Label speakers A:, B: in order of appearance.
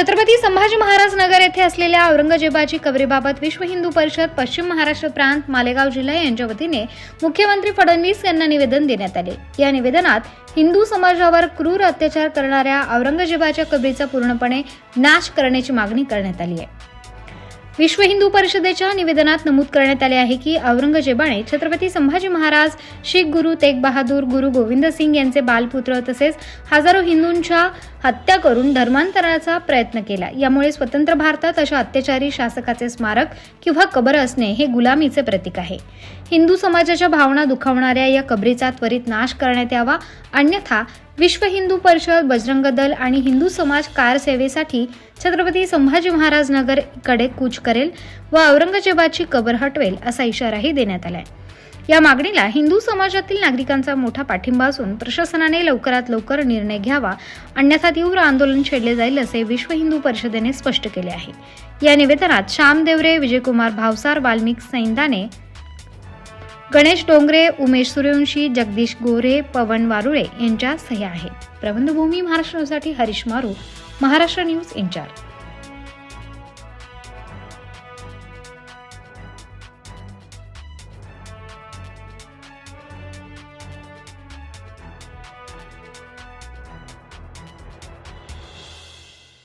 A: छत्रपती संभाजी महाराज नगर येथे असलेल्या औरंगजेबाची कबरीबाबत विश्व हिंदू परिषद पश्चिम महाराष्ट्र प्रांत मालेगाव जिल्हा यांच्या वतीने मुख्यमंत्री फडणवीस यांना निवेदन देण्यात आले. या निवेदनात हिंदू समाजावर क्रूर अत्याचार करणाऱ्या औरंगजेबाच्या कबरीचा पूर्णपणे नाश करण्याची मागणी करण्यात आली आहे. विश्व हिंदू परिषदेच्या निवेदनात नमूद करण्यात आले आहे की औरंगजेबाने छत्रपती संभाजी महाराज शीख गुरु तेग बहादूर गुरु गोविंद सिंग यांचे बालपुत्र तसेच हजारो हिंदूंच्या हत्या करून धर्मांतराचा प्रयत्न केला. यामुळे स्वतंत्र भारतात अशा अत्याचारी शासकाचे स्मारक किंवा कबर असणे हे गुलामीचे प्रतीक आहे. हिंदू समाजाच्या भावना दुखावणाऱ्या या कबरीचा त्वरित नाश करण्यात यावा अन्यथा विश्व हिंदू परिषद बजरंग दल आणि हिंदू समाज कारसेवेसाठी छत्रपती संभाजी महाराज नगरकडे कूच करेल व औरंगजेबाची कबर हटवेल असा इशाराही देण्यात आलाय. या मागणीला हिंदू समाजातील नागरिकांचा मोठा पाठिंबा असून प्रशासनाने लवकरात लवकर निर्णय घ्यावा अन्यथा तीव्र आंदोलन छेडले जाईल असे विश्व हिंदू परिषदेने स्पष्ट केले आहे. या निवेदनात श्याम देवरे विजयकुमार भावसार वाल्मिक सैंदाने गणेश डोंगरे उमेश सूर्यवंशी जगदीश गोरे पवन वारुळे यांच्या सह्या आहेत. प्रबंधभूमी महाराष्ट्रासाठी हरीश मारू महाराष्ट्र न्यूज इंचार्ज